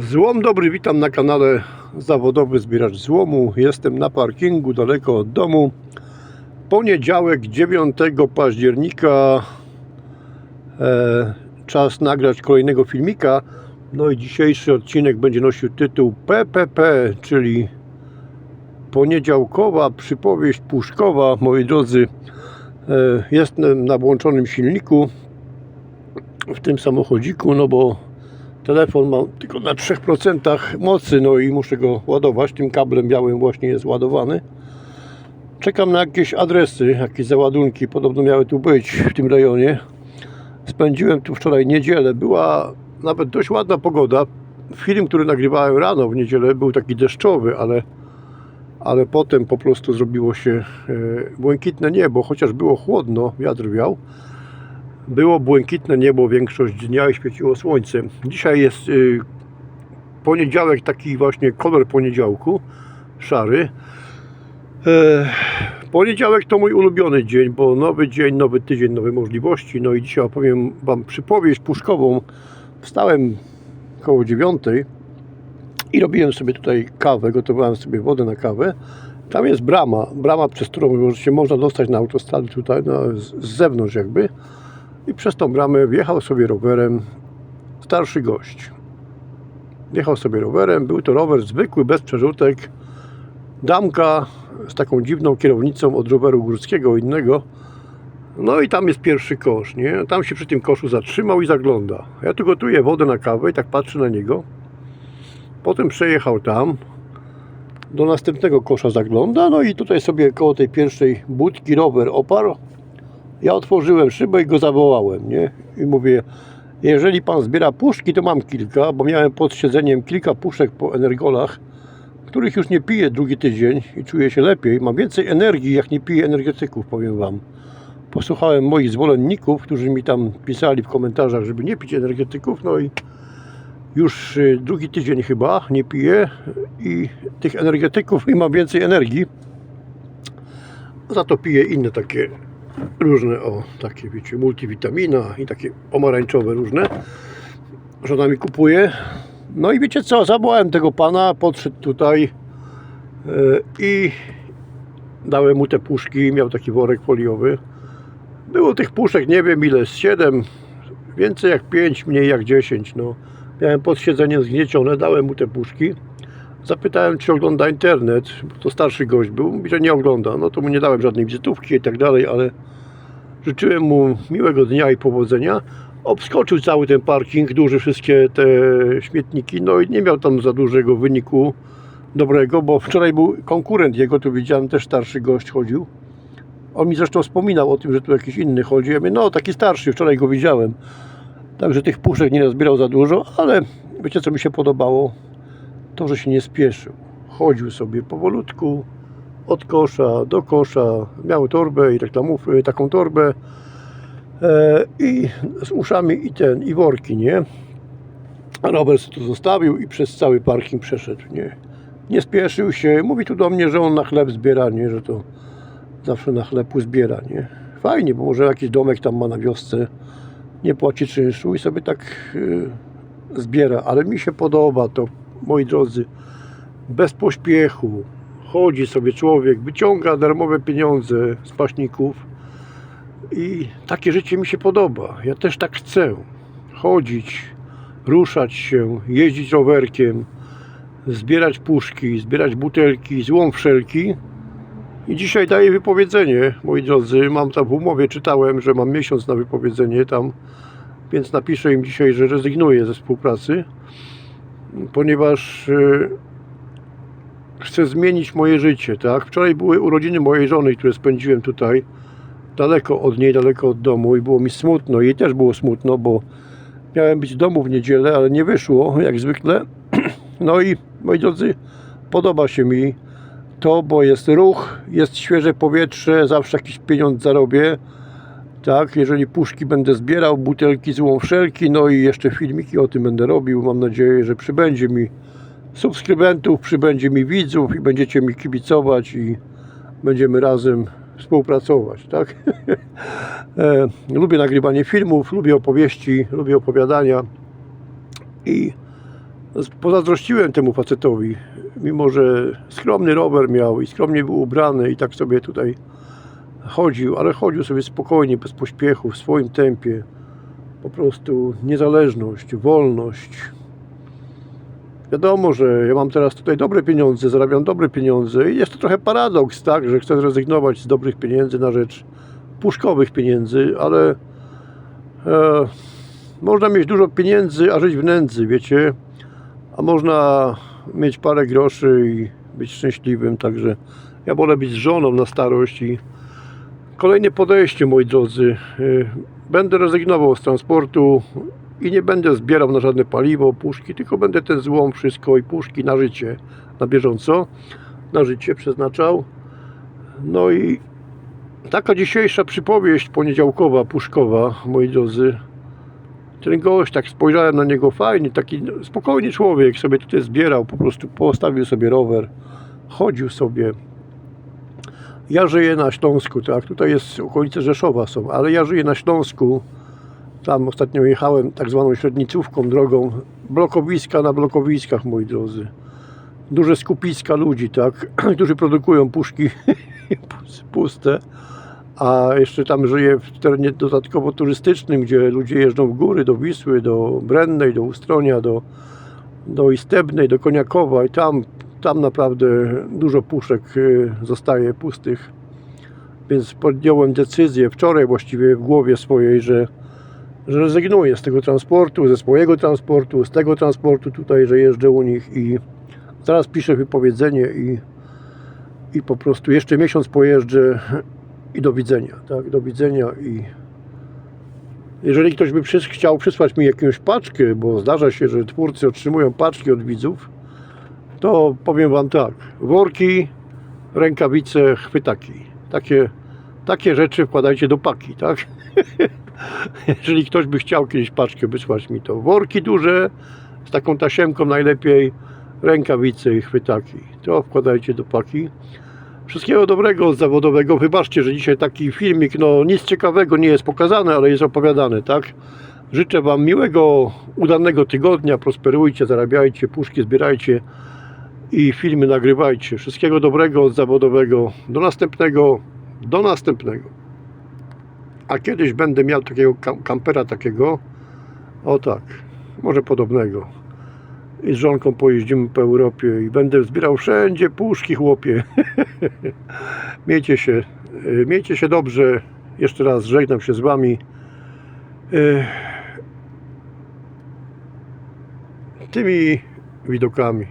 Złom dobry, witam na kanale Zawodowy Zbieracz Złomu. Jestem na parkingu daleko od domu. Poniedziałek 9 października. E, czas nagrać kolejnego filmika. No i dzisiejszy odcinek będzie nosił tytuł PPP, czyli poniedziałkowa przypowieść puszkowa. Moi drodzy, e, jestem na włączonym silniku w tym samochodziku, no bo telefon mam tylko na 3% mocy, no i muszę go ładować. Tym kablem białym właśnie jest ładowany. Czekam na jakieś adresy, jakieś załadunki. Podobno miały tu być w tym rejonie. Spędziłem tu wczoraj niedzielę. Była nawet dość ładna pogoda. Film, który nagrywałem rano w niedzielę, był taki deszczowy, ale, ale potem po prostu zrobiło się e, błękitne niebo, chociaż było chłodno, wiatr wiał. Było błękitne niebo większość dnia i świeciło słońce. Dzisiaj jest y, poniedziałek, taki właśnie kolor poniedziałku, szary. E, poniedziałek to mój ulubiony dzień, bo nowy dzień, nowy tydzień, nowe możliwości. No i dzisiaj opowiem Wam przypowieść puszkową. Wstałem koło dziewiątej i robiłem sobie tutaj kawę, gotowałem sobie wodę na kawę. Tam jest brama, brama, przez którą się można dostać na autostradę tutaj, no, z, z zewnątrz jakby i przez tą bramę wjechał sobie rowerem starszy gość. Wjechał sobie rowerem, był to rower zwykły, bez przerzutek, damka z taką dziwną kierownicą od roweru górskiego innego. No i tam jest pierwszy kosz, nie? Tam się przy tym koszu zatrzymał i zagląda. Ja tu gotuję wodę na kawę i tak patrzę na niego. Potem przejechał tam, do następnego kosza zagląda, no i tutaj sobie koło tej pierwszej budki rower oparł, ja otworzyłem szybę i go zawołałem, nie? I mówię, jeżeli pan zbiera puszki, to mam kilka, bo miałem pod siedzeniem kilka puszek po energolach, których już nie piję drugi tydzień i czuję się lepiej. Mam więcej energii, jak nie piję energetyków, powiem wam. Posłuchałem moich zwolenników, którzy mi tam pisali w komentarzach, żeby nie pić energetyków, no i już y, drugi tydzień chyba nie piję i tych energetyków i mam więcej energii. Za to piję inne takie różne, o, takie wiecie, multivitamina i takie pomarańczowe różne. Żona mi kupuje. No i wiecie co, zawołałem tego pana, podszedł tutaj yy, i dałem mu te puszki, miał taki worek foliowy. Było tych puszek, nie wiem ile, z 7, więcej jak 5, mniej jak 10, no. Miałem pod siedzeniem zgniecione, dałem mu te puszki. Zapytałem, czy ogląda internet, bo to starszy gość był, mówi, że nie ogląda. No to mu nie dałem żadnej wizytówki i tak dalej, ale życzyłem mu miłego dnia i powodzenia. Obskoczył cały ten parking, duży wszystkie te śmietniki, no i nie miał tam za dużego wyniku dobrego, bo wczoraj był konkurent jego, tu widziałem, też starszy gość chodził. On mi zresztą wspominał o tym, że tu jakiś inny chodzi. Ja mówię, no taki starszy, wczoraj go widziałem. Także tych puszek nie nazbierał za dużo, ale wiecie co mi się podobało? To, że się nie spieszył. Chodził sobie powolutku od kosza do kosza. Miał torbę i reklamów, y, taką torbę e, i z uszami i ten, i worki, nie? Robert to zostawił i przez cały parking przeszedł, nie? Nie spieszył się. Mówi tu do mnie, że on na chleb zbiera, nie? Że to zawsze na chlebu zbiera, nie? Fajnie, bo może jakiś domek tam ma na wiosce, nie płaci czynszu i sobie tak y, zbiera, ale mi się podoba to moi drodzy, bez pośpiechu. Chodzi sobie człowiek, wyciąga darmowe pieniądze z paśników i takie życie mi się podoba. Ja też tak chcę. Chodzić, ruszać się, jeździć rowerkiem, zbierać puszki, zbierać butelki, złom wszelki. I dzisiaj daję wypowiedzenie, moi drodzy. Mam tam w umowie, czytałem, że mam miesiąc na wypowiedzenie tam, więc napiszę im dzisiaj, że rezygnuję ze współpracy ponieważ y, chcę zmienić moje życie, tak? Wczoraj były urodziny mojej żony, które spędziłem tutaj, daleko od niej, daleko od domu i było mi smutno. Jej też było smutno, bo miałem być w domu w niedzielę, ale nie wyszło, jak zwykle. No i, moi drodzy, podoba się mi to, bo jest ruch, jest świeże powietrze, zawsze jakiś pieniądz zarobię. Tak, jeżeli puszki będę zbierał, butelki złą wszelki, no i jeszcze filmiki o tym będę robił. Mam nadzieję, że przybędzie mi subskrybentów, przybędzie mi widzów i będziecie mi kibicować i będziemy razem współpracować, tak? e, lubię nagrywanie filmów, lubię opowieści, lubię opowiadania i z- pozazdrościłem temu facetowi, mimo że skromny rower miał i skromnie był ubrany i tak sobie tutaj chodził, ale chodził sobie spokojnie, bez pośpiechu, w swoim tempie. Po prostu niezależność, wolność. Wiadomo, że ja mam teraz tutaj dobre pieniądze, zarabiam dobre pieniądze i jest to trochę paradoks, tak, że chcę zrezygnować z dobrych pieniędzy na rzecz puszkowych pieniędzy, ale e, można mieć dużo pieniędzy, a żyć w nędzy, wiecie, a można mieć parę groszy i być szczęśliwym, także ja wolę być żoną na starość i kolejne podejście, moi drodzy, y, będę rezygnował z transportu i nie będę zbierał na żadne paliwo, puszki, tylko będę ten złom, wszystko i puszki na życie, na bieżąco, na życie przeznaczał. No i taka dzisiejsza przypowieść poniedziałkowa, puszkowa, moi drodzy. Ten gość, tak spojrzałem na niego fajnie, taki spokojny człowiek, sobie tutaj zbierał, po prostu postawił sobie rower, chodził sobie. Ja żyję na Śląsku, tak, tutaj jest okolice Rzeszowa są, ale ja żyję na Śląsku. Tam ostatnio jechałem tak zwaną średnicówką drogą, blokowiska na blokowiskach, moi drodzy. Duże skupiska ludzi, tak, którzy produkują puszki puste. A jeszcze tam żyję w terenie dodatkowo turystycznym, gdzie ludzie jeżdżą w góry, do Wisły, do Brennej, do Ustronia, do, do Istebnej, do Koniakowa i tam, tam naprawdę dużo puszek y, zostaje pustych. Więc podjąłem decyzję wczoraj właściwie w głowie swojej, że, że rezygnuję z tego transportu, ze swojego transportu, z tego transportu tutaj, że jeżdżę u nich i zaraz piszę wypowiedzenie i, i po prostu jeszcze miesiąc pojeżdżę i do widzenia, tak, do widzenia i jeżeli ktoś by chciał przysłać mi jakąś paczkę, bo zdarza się, że twórcy otrzymują paczki od widzów, to powiem Wam tak, worki, rękawice, chwytaki, takie, takie rzeczy wkładajcie do paki, tak? jeżeli ktoś by chciał kiedyś paczkę wysłać mi, to worki duże, z taką tasiemką najlepiej, rękawice i chwytaki, to wkładajcie do paki. Wszystkiego dobrego zawodowego. Wybaczcie, że dzisiaj taki filmik, no nic ciekawego nie jest pokazane, ale jest opowiadane, tak? Życzę Wam miłego, udanego tygodnia, prosperujcie, zarabiajcie, puszki zbierajcie i filmy nagrywajcie. Wszystkiego dobrego zawodowego. Do następnego, do następnego. A kiedyś będę miał takiego kam- kampera takiego, o tak, może podobnego. I z żonką pojeździmy po Europie i będę zbierał wszędzie puszki, chłopie. miejcie się, y, miejcie się dobrze. Jeszcze raz żegnam się z Wami. Y, Tymi widokami.